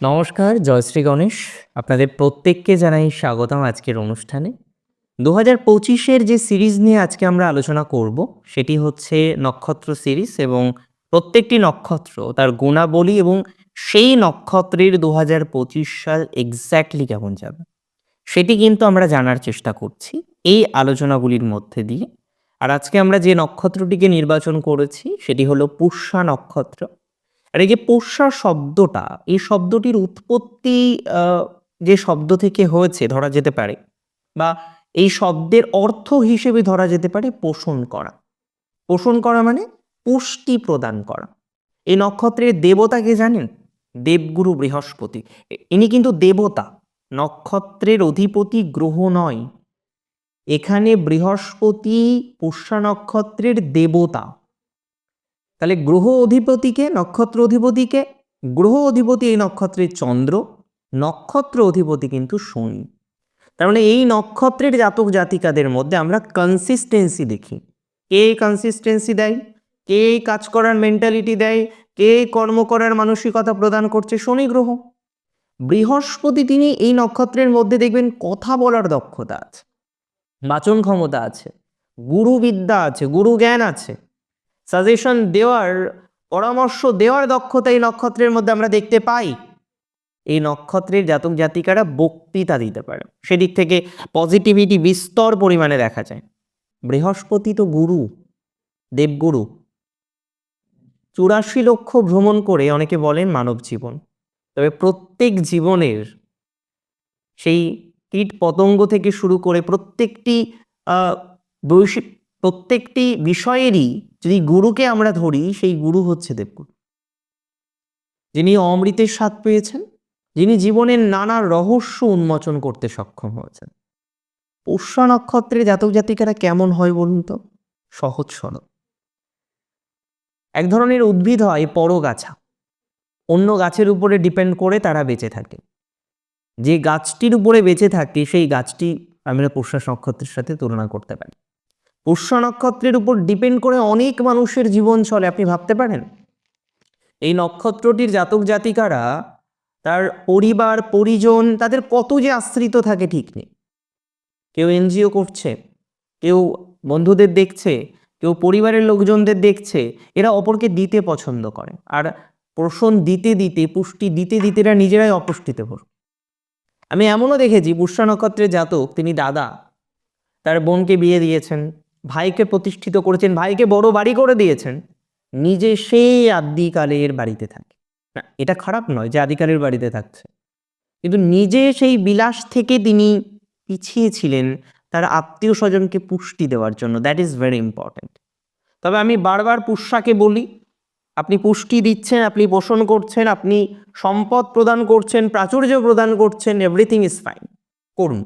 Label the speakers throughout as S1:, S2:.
S1: নমস্কার জয়শ্রী গণেশ। আপনাদের প্রত্যেককে জানাই স্বাগতম আজকের অনুষ্ঠানে। দু হাজার পঁচিশের যে সিরিজ নিয়ে আজকে আমরা আলোচনা করব, সেটি হচ্ছে নক্ষত্র সিরিজ এবং প্রত্যেকটি নক্ষত্র, তার গুণাবলী এবং সেই নক্ষত্রের দু হাজার পঁচিশ সাল এক্স্যাক্টলি কেমন যাবে, সেটি কিন্তু আমরা জানার চেষ্টা করছি এই আলোচনাগুলির মধ্যে দিয়ে। আর আজকে আমরা যে নক্ষত্রটিকে নির্বাচন করেছি, সেটি হলো পুষ্যা নক্ষত্র। আর এই যে পোষ্যা শব্দটা, এই শব্দটির উৎপত্তি যে শব্দ থেকে হয়েছে ধরা যেতে পারে বা এই শব্দের অর্থ হিসেবে ধরা যেতে পারে পোষণ করা। পোষণ করা মানে পুষ্টি প্রদান করা। এই নক্ষত্রের দেবতাকে জানেন? দেবগুরু বৃহস্পতি। ইনি কিন্তু দেবতা, নক্ষত্রের অধিপতি গ্রহ নয়। এখানে বৃহস্পতি পুষ্যা নক্ষত্রের দেবতা। তাহলে গ্রহ অধিপতিকে, নক্ষত্র অধিপতিকে, গ্রহ অধিপতি এই নক্ষত্রের চন্দ্র, নক্ষত্র অধিপতি কিন্তু শনি। তার মানে এই নক্ষত্রের জাতক জাতিকাদের মধ্যে আমরা কনসিস্টেন্সি দেখি। কে কনসিস্টেন্সি দেয়? কে কাজ করার মেন্টালিটি দেয়? কে কর্ম করার মানসিকতা প্রদান করছে? শনি গ্রহ। বৃহস্পতি তিনি এই নক্ষত্রের মধ্যে দেখবেন কথা বলার দক্ষতা আছে, বাচন ক্ষমতা আছে, গুরুবিদ্যা আছে গুরু জ্ঞান আছে। সাজেশন দেওয়ার পরামর্শ দেওয়ার দক্ষতা এই নক্ষত্রের মধ্যে আমরা দেখতে পাই। এই নক্ষত্রের জাতক জাতিকারা বক্তৃতা দিতে পারে। সেদিক থেকে পজিটিভিটি বিস্তর পরিমাণে দেখা যায়। বৃহস্পতি তো গুরু দেবগুরু। চুরাশি লক্ষ ভ্রমণ করে অনেকে বলেন মানব জীবন। তবে প্রত্যেক জীবনের সেই কীট পতঙ্গ থেকে শুরু করে প্রত্যেকটি আহ, বৈশি- প্রত্যেকটি বিষয়েরই যদি গুরুকে আমরা ধরি, সেই গুরু হচ্ছে দেবগুরু। যিনি অমৃতের স্বাদ পেয়েছেন, যিনি জীবনের নানা রহস্য উন্মোচন করতে সক্ষম হয়েছেন। পোষ্যা নক্ষত্রের জাতক জাতিকারা কেমন হয় বলুন তো? সহজ সরল। এক ধরনের উদ্ভিদ হয় পরগাছা। অন্য গাছের উপরে ডিপেন্ড করে তারা বেঁচে থাকে। যে গাছটির উপরে বেঁচে থাকে, সেই গাছটি আমরা পোষ্যা নক্ষত্রের সাথে তুলনা করতে পারি। পুষ্য নক্ষত্রের উপর ডিপেন্ড করে অনেক মানুষের জীবন চলে, আপনি ভাবতে পারেন? এই নক্ষত্রটির জাতক জাতিকারা, তার পরিবার, পরিজন, তাদের কত যে আশ্রিত থাকে ঠিক নেই। কেউ এনজিও করছে, কেউ বন্ধুদের দেখছে, কেউ পরিবারের লোকজনদের দেখছে, এরা অপরকে দিতে পছন্দ করে। আর পোষণ দিতে দিতে, পুষ্টি দিতে দিতে এরা নিজেরাই অপুষ্টিতে ভর আমি এমনও দেখেছি পুষ্য নক্ষত্রের জাতক, তিনি দাদা, তার বোনকে বিয়ে দিয়েছেন। ভাইকে প্রতিষ্ঠিত করেছেন, ভাইকে বড় বাড়ি করে দিয়েছেন, নিজে সেই আদিকালের বাড়িতে থাকে। না, এটা খারাপ নয় যে আদিকালের বাড়িতে থাকছে। কিন্তু নিজে সেই বিলাস থেকে তিনি পিছিয়ে ছিলেন তার আত্মীয় স্বজনকে পুষ্টি দেওয়ার জন্য। দ্যাট ইজ ভেরি ইম্পর্ট্যান্ট তবে আমি বারবার পুষ্যাকে বলি, আপনি পুষ্টি দিচ্ছেন, আপনি পোষণ করছেন, আপনি সম্পদ প্রদান করছেন, প্রাচুর্য প্রদান করছেন এভরিথিং ইজ ফাইন করুন।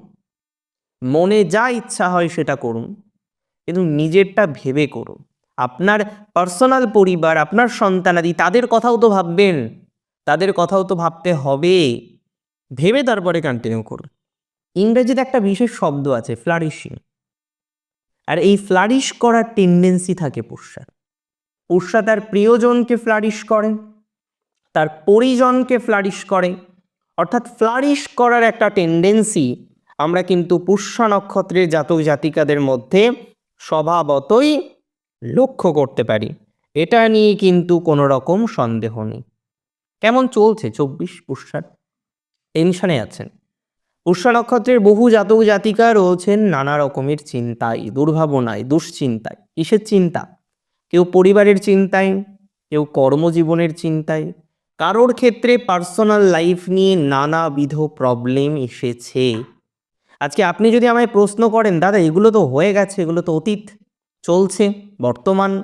S1: মনে যা ইচ্ছা হয় সেটা করুন। কিন্তু নিজেরটা ভেবে করুন আপনার পার্সোনাল পরিবার, আপনার সন্তানাদি তাদের কথাও তো ভাববেন। তাদের কথাও তো ভাবতে হবে। ভেবে তারপরে কন্টিনিউ করুন। ইংরেজিতে একটা বিশেষ শব্দ আছে ফ্লারিশিং আর এই ফ্লারিশ করার টেন্ডেন্সি থাকে পুষ্যার পুষ্যা তার প্রিয়জনকে ফ্লারিশ করে, তার পরিজনকে ফ্লারিশ করে। অর্থাৎ ফ্লারিশ করার একটা টেন্ডেন্সি আমরা কিন্তু পুষ্যা নক্ষত্রের জাতক জাতিকাদের মধ্যে স্বভাবতই লক্ষ্য করতে পারি। এটা নিয়ে কিন্তু কোনো রকম সন্দেহ নেই। কেমন চলছে চব্বিশ পুষ্যার টেনশনে আছেন। পুষ্যা নক্ষত্রের বহু জাতক জাতিকা রয়েছেন নানা রকমের চিন্তায়, দুর্ভাবনায়, দুশ্চিন্তায়, কিসের চিন্তা? কেউ পরিবারের চিন্তায়, কেউ কর্মজীবনের চিন্তায়। কারোর ক্ষেত্রে পার্সোনাল লাইফ নিয়ে নানাবিধ প্রবলেম এসেছে। আজকে আপনি যদি আমায় প্রশ্ন করেন, দাদা, এগুলো তো হয়ে গেছে, এগুলো তো অতীত, চলছে, বর্তমান,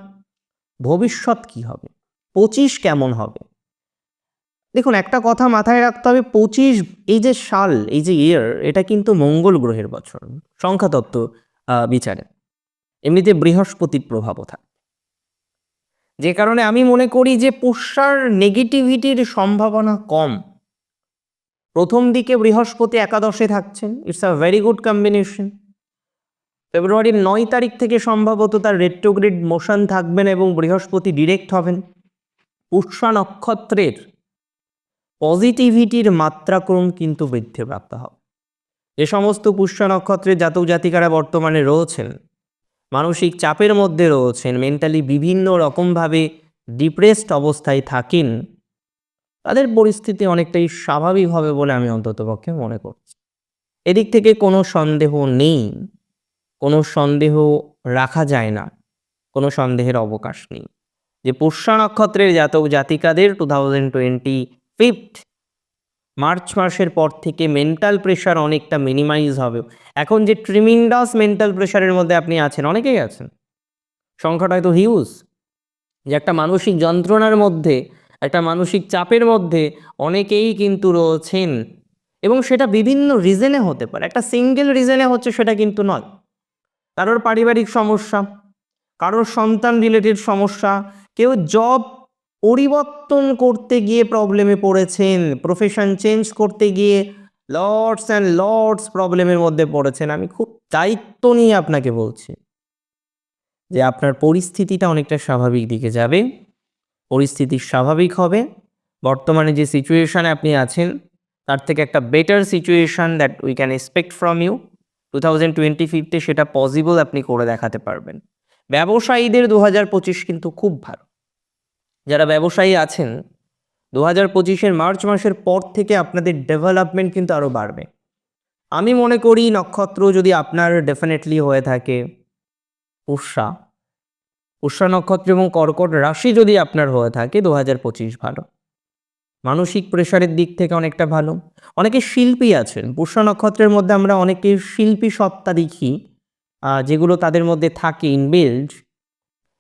S1: ভবিষ্যৎ কি হবে? পঁচিশ কেমন হবে? দেখুন, একটা কথা মাথায় রাখতে হবে, পঁচিশ, এই যে সাল, এই যে ইয়ার এটা কিন্তু মঙ্গল গ্রহের বছর, সংখ্যাতত্ত্ব বিচারে। এমনিতে বৃহস্পতির প্রভাবও থাকে। যে কারণে আমি মনে করি যে পুষ্যার নেগেটিভিটির সম্ভাবনা কম। প্রথম দিকে বৃহস্পতি একাদশে থাকছেন। It's a very good combination ফেব্রুয়ারির নয় তারিখ থেকে সম্ভবত তার রেট্রোগ্রেড মোশন থাকবেন এবং বৃহস্পতি ডিরেক্ট হবেন। পুষ্যা নক্ষত্রের পজিটিভিটির মাত্রাক্রম কিন্তু বৃদ্ধিপ্রাপ্ত হবে। যে সমস্ত পুষ্য নক্ষত্রের জাতক জাতিকারা বর্তমানে রয়েছেন। মানসিক চাপের মধ্যে রয়েছেন। মেন্টালি বিভিন্ন রকমভাবে ডিপ্রেসড অবস্থায় থাকেন। তাদের পরিস্থিতি অনেকটাই স্বাভাবিক হবে বলে আমি অন্ততপক্ষে মনে করছি। এদিক থেকে কোনো সন্দেহ নেই, কোনো সন্দেহ রাখা যায় না, কোনো সন্দেহের অবকাশ নেই। যে পুষ্য নক্ষত্রের জাতক জাতিকাদের two thousand twenty fifth March মাসের পর থেকে মেন্টাল প্রেশার অনেকটা মিনিমাইজ হবে। এখন যে ট্রিমিংডাস মেন্টাল প্রেশারের মধ্যে আপনি আছেন, অনেকেই আছেন। সংখ্যাটা হয়তো হিউজ যে একটা মানসিক যন্ত্রণার মধ্যে একটা মানসিক চাপের মধ্যে অনেকেই কিন্তু রয়েছেন। এবং সেটা বিভিন্ন রিজনে হতে পারে। একটা সিঙ্গেল রিজনে হচ্ছে সেটা কিন্তু নয়। কারোর পারিবারিক সমস্যা, কারোর সন্তান রিলেটেড সমস্যা, কেউ জব পরিবর্তন করতে গিয়ে প্রবলেমে পড়েছেন প্রফেশন চেঞ্জ করতে গিয়ে লর্ডস অ্যান্ড লর্ডস প্রবলেমের মধ্যে পড়েছেন। আমি খুব দায়িত্ব নিয়ে আপনাকে বলছি যে আপনার পরিস্থিতিটা অনেকটা স্বাভাবিক দিকে যাবে। পরিস্থিতি স্বাভাবিক হবে। বর্তমানে যে সিচুয়েশানে আপনি আছেন, তার থেকে একটা better situation that we can expect from you two thousand twenty ফিফতে সেটা পসিবল আপনি করে দেখাতে পারবেন। ব্যবসায়ীদের দু হাজার পঁচিশ কিন্তু খুব ভালো। যারা ব্যবসায়ী আছেন দু হাজার পঁচিশের মার্চ মাসের পর থেকে আপনাদের ডেভেলপমেন্ট কিন্তু আরও বাড়বে। আমি মনে করি নক্ষত্র যদি আপনার ডেফিনেটলি হয়ে থাকে, উষা উষা নক্ষত্র এবং কর্কট রাশি যদি আপনার হয়ে থাকে দু হাজার পঁচিশ ভালো। মানসিক প্রেশারের দিক থেকে অনেকটা ভালো। অনেকে শিল্পী আছেন। পুষ্য নক্ষত্রের মধ্যে আমরা অনেকে শিল্পী সত্তা দেখি যেগুলো তাদের মধ্যে থাকে ইনবিল্ড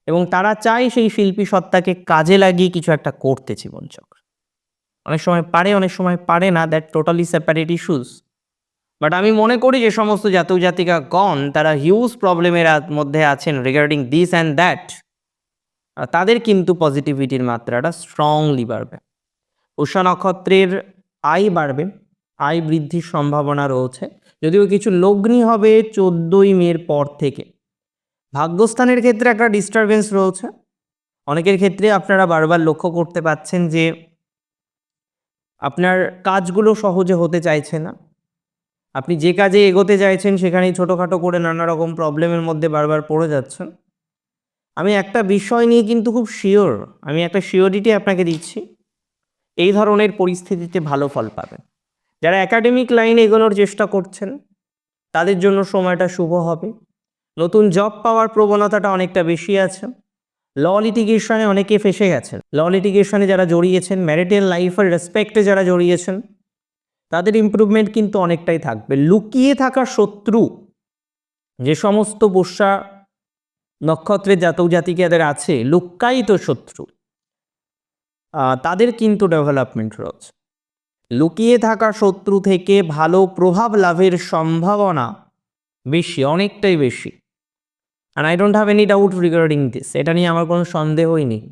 S1: এবং তারা চায় সেই শিল্পী সত্তাকে কাজে লাগিয়ে কিছু একটা করতে জীবনচক্র। অনেক সময় পারে, অনেক সময় পারে না that totally separate issues but আমি মনে করি যে সমস্ত জাতক জাতিকা গণ, তারা হিউজ প্রবলেমের মধ্যে আছেন রিগার্ডিং দিস অ্যান্ড দ্যাট তাদের কিন্তু পজিটিভিটির মাত্রাটা স্ট্রংলি বাড়বে। উষা নক্ষত্রের আয় বাড়বে, আয় বৃদ্ধির সম্ভাবনা রয়েছে। যদিও কিছু লগ্নি হবে চোদ্দোই মের পর থেকে। ভাগ্যস্থানের ক্ষেত্রে একটা ডিস্টারবেন্স রয়েছে। অনেকের ক্ষেত্রে আপনারা বারবার লক্ষ্য করতে পাচ্ছেন যে আপনার কাজগুলো সহজে হতে চাইছে না। আপনি যে কাজে এগোতে চাইছেন সেখানেই ছোটোখাটো করে নানা রকম প্রবলেমের মধ্যে বারবার পড়ে যাচ্ছেন। আমি একটা বিষয় নিয়ে কিন্তু খুব শিওর আমি একটা শিওরিটি আপনাকে দিচ্ছি। এই ধরনের পরিস্থিতিতে ভালো ফল পাবেন। যারা একাডেমিক লাইনে এগোনোর চেষ্টা করছেন, তাদের জন্য সময়টা শুভ হবে। নতুন জব পাওয়ার প্রবণতাটা অনেকটা বেশি আছে। ল লিটিগেশনে অনেকে ফেসে গেছেন। ল লিটিগেশনে যারা জড়িয়েছেন ম্যারিটাল লাইফের রেসপেক্টে যারা জড়িয়েছেন তাদের ইমপ্রুভমেন্ট কিন্তু অনেকটাই থাকবে। লুকিয়ে থাকা শত্রু, যে সমস্ত বর্ষা নক্ষত্রের জাতক জাতিকে জাতিকাদের আছে, লুক্কায়িত শত্রু তাদের কিন্তু ডেভেলপমেন্ট রয়েছে। লুকিয়ে থাকা শত্রু থেকে ভালো প্রভাব লাভের সম্ভাবনা বেশি, অনেকটাই বেশি। And I don't have any doubt regarding this এটা নিয়ে আমার কোনো সন্দেহই নেই।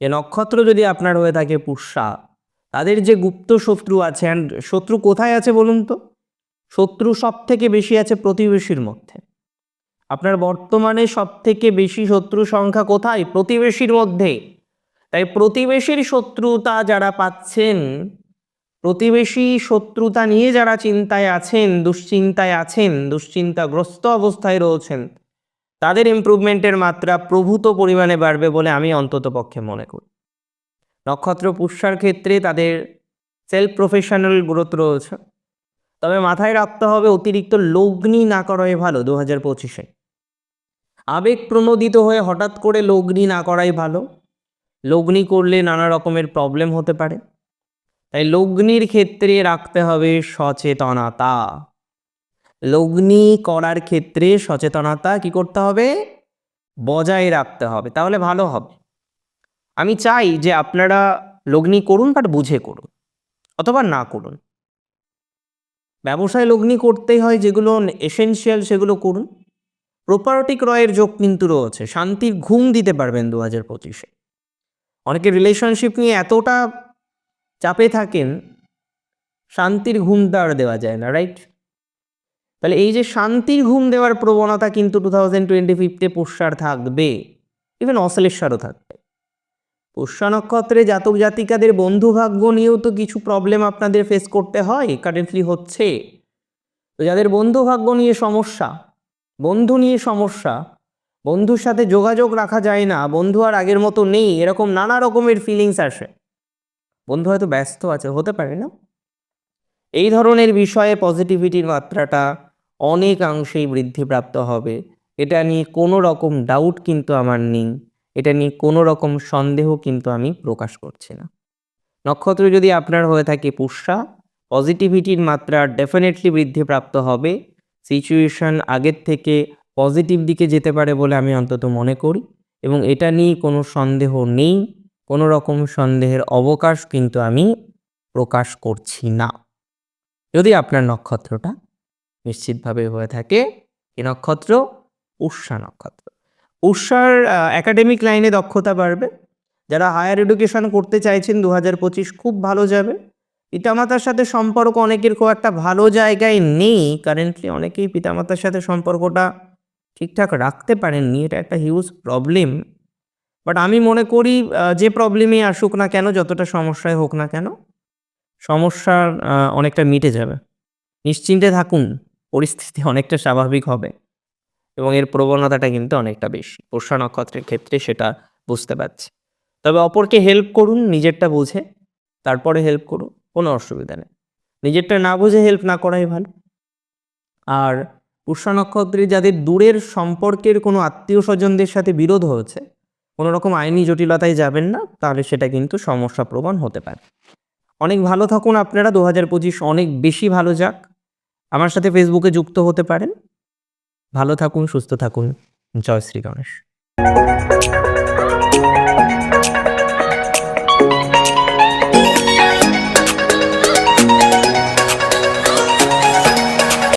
S1: যে নক্ষত্র যদি আপনার হয়ে থাকে পুষ্যা তাদের যে গুপ্ত শত্রু আছে অ্যান্ড শত্রু কোথায় আছে বলুন তো? শত্রু সব থেকে বেশি আছে প্রতিবেশীর মধ্যে। আপনার বর্তমানে সব থেকে বেশি শত্রু সংখ্যা কোথায়? প্রতিবেশীর মধ্যে। তাই প্রতিবেশীর শত্রুতা যারা পাচ্ছেন, প্রতিবেশী শত্রুতা নিয়ে যারা চিন্তায় আছেন, দুশ্চিন্তায় আছেন, দুশ্চিন্তাগ্রস্ত অবস্থায় রয়েছেন, তাদের ইমপ্রুভমেন্টের মাত্রা প্রভূত পরিমাণে বাড়বে বলে আমি অন্তত পক্ষে মনে করি। নক্ষত্র পুষ্যার ক্ষেত্রে তাদের সেলফ প্রফেশনাল গ্রোথ রয়েছে। তবে মাথায় রাখতে হবে অতিরিক্ত লগ্নি না করাই ভালো দু হাজার পঁচিশে। আবেগ প্রণোদিত হয়ে হঠাৎ করে লগ্নি না করাই ভালো। লগ্নি করলে নানা রকমের প্রবলেম হতে পারে। তাই লগ্নির ক্ষেত্রে রাখতে হবে সচেতনতা। লগ্নি করার ক্ষেত্রে সচেতনতা কি করতে হবে? বজায় রাখতে হবে। তাহলে ভালো হবে। আমি চাই যে আপনারা লগ্নি করুন বাট বুঝে করুন, অথবা না করুন। ব্যবসায় লগ্নি করতেই হয় যেগুলো এসেনশিয়াল সেগুলো করুন। প্রপার্টি ক্রয়ের যোগ কিন্তু রয়েছে, শান্তির ঘুম দিতে পারবেন দু হাজার পঁচিশে। অনেকে রিলেশনশিপ নিয়ে এতটা চাপে থাকেন, শান্তির ঘুমটা আর দেওয়া যায় না রাইট তাহলে এই যে শান্তির ঘুম দেওয়ার প্রবণতা কিন্তু টু থাউজেন্ড টোয়েন্টি ফিফতে পুষ্যার থাকবে ইভেন অশ্লেষারও থাকবে। পুষ্যা নক্ষত্রে জাতক জাতিকাদের বন্ধু ভাগ্য নিয়েও তো কিছু প্রবলেম আপনাদের ফেস করতে হয় কারেন্টলি হচ্ছে। তো যাদের বন্ধু ভাগ্য নিয়ে সমস্যা, বন্ধু নিয়ে সমস্যা, বন্ধুর সাথে যোগাযোগ রাখা যায় না, বন্ধু আর আগের মতো নেই, এরকম নানা রকমের ফিলিংস আসে। বন্ধু হয়তো ব্যস্ত আছে, হতে পারে না। এই ধরনের বিষয়ে পজিটিভিটির মাত্রাটা অনেকাংশেই বৃদ্ধিপ্রাপ্ত হবে। এটা নিয়ে কোনো রকম ডাউট কিন্তু আমার নেই। এটা নিয়ে কোনো রকম সন্দেহ কিন্তু আমি প্রকাশ করছি না। নক্ষত্র যদি আপনার হয়ে থাকে পুষ্যা পজিটিভিটির মাত্রা ডেফিনেটলি বৃদ্ধিপ্রাপ্ত হবে। সিচুয়েশন আগের থেকে পজিটিভ দিকে যেতে পারে বলে আমি অন্তত মনে করি এবং এটা নিয়ে কোনো সন্দেহ নেই, কোনো রকম সন্দেহের অবকাশ কিন্তু আমি প্রকাশ করছি না। যদি আপনার নক্ষত্রটা নিশ্চিতভাবে হয়ে থাকে, এ নক্ষত্র উষা নক্ষত্র। উষার একাডেমিক লাইনে দক্ষতা বাড়বে। যারা হায়ার এডুকেশন করতে চাইছেন দু হাজার পঁচিশ খুব ভালো যাবে। পিতামাতার সাথে সম্পর্ক অনেকের খুব একটা ভালো জায়গায় নেই। কারেন্টলি অনেকেই পিতামাতার সাথে সম্পর্কটা ঠিকঠাক রাখতে পারেননি। এটা একটা হিউজ প্রবলেম বাট আমি মনে করি যে প্রবলেমই আসুক না কেন, যতটা সমস্যায় হোক না কেন, সমস্যার অনেকটা মিটে যাবে। নিশ্চিন্তে থাকুন, পরিস্থিতি অনেকটা স্বাভাবিক হবে। এবং এর প্রবণতাটা কিন্তু অনেকটা বেশি। পোষা নক্ষত্রের ক্ষেত্রে সেটা বুঝতে পারছি। তবে অপরকে হেল্প করুন, নিজেরটা বুঝে, তারপরে হেল্প করুন, কোনো অসুবিধা নেই। নিজেরটা না বুঝে হেল্প না করাই ভালো। আর পুষ্যা নক্ষত্রে যাদের দূরের সম্পর্কের কোনো আত্মীয় স্বজনদের সাথে বিরোধ হয়েছে, কোনো রকম আইনি জটিলতায় যাবেন না, তাহলে সেটা কিন্তু সমস্যা প্রবণ হতে পারে। অনেক ভালো থাকুন আপনারা, দু হাজার পঁচিশ অনেক বেশি ভালো যাক। আমার সাথে ফেসবুকে যুক্ত হতে পারেন। ভালো থাকুন সুস্থ থাকুন। জয় শ্রী গণেশ।